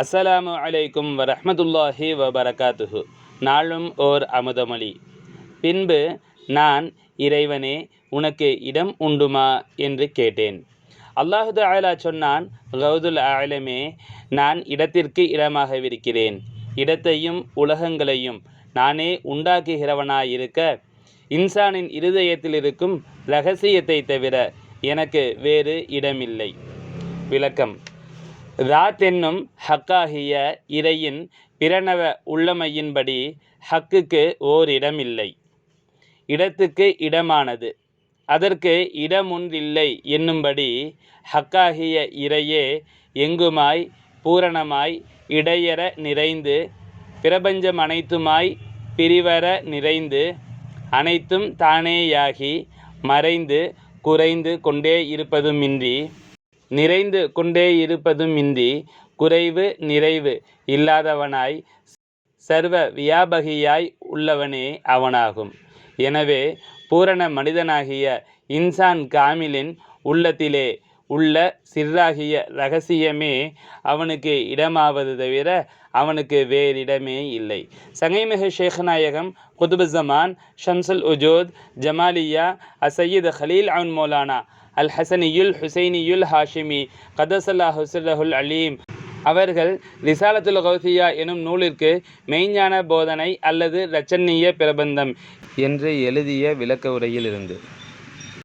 அஸ்ஸலாமு அலைக்கும் வரஹ்மத்துல்லாஹி வபரகாத்துஹு. நாளும் ஓர் அமுதமொழி. பின்பு நான் இறைவனே உனக்கு இடம் உண்டுமா என்று கேட்டேன். அல்லாஹு தஆலா சொன்னான் கௌதுல் ஆலமே நான் இடத்திற்கு இடமாகவிருக்கிறேன். இடத்தையும் உலகங்களையும் நானே உண்டாக்குகிறவனாயிருக்க இன்சானின் இருதயத்தில் இருக்கும் ரகசியத்தை தவிர எனக்கு வேறு இடமில்லை. விளக்கம். ராத் என்னும் ஹக்காகிய இறையின் பிரணவ உள்ளமையின்படி ஹக்குக்கு ஓர் இடமில்லை. இடத்துக்கு இடமானது. அதற்கு இடமொன்றில்லை என்னும்படி ஹக்காகிய இறையே எங்குமாய் பூரணமாய் இடையற நிறைந்து பிரபஞ்சம் அனைத்துமாய் பிரிவர நிறைந்து அனைத்தும் தானேயாகி மறைந்து குறைந்து கொண்டே இருப்பதுமின்றி நிறைந்து கொண்டே இருப்பதுமின்றி குறைவு நிறைவு இல்லாதவனாய் சர்வ வியாபகியாய் உள்ளவனே அவனாகும். எனவே பூரண மனிதனாகிய இன்சான் காமிலின் உள்ளத்திலே உள்ள சிறாகிய ரகசியமே அவனுக்கு இடமாவது தவிர அவனுக்கு வேறிடமே இல்லை. சங்கைமிகு ஷேഖநாயகம் குதுபுசமான் ஷம்சுல் உஜோத் ஜமாலியா அசையீத் ஹலீல் அவுன் மௌலானா அல் ஹசனியுல் ஹுசைனியுல் ஹாஷிமி கதசல்லா ஹுசுல்லஹுல் அலீம் அவர்கள் ரிசாலத்துல் கௌசியா எனும் நூலிற்கு மெய்ஞான போதனை அல்லது இரச்சன்னிய பிரபந்தம் என்று எழுதிய விளக்க உரையில் இருந்து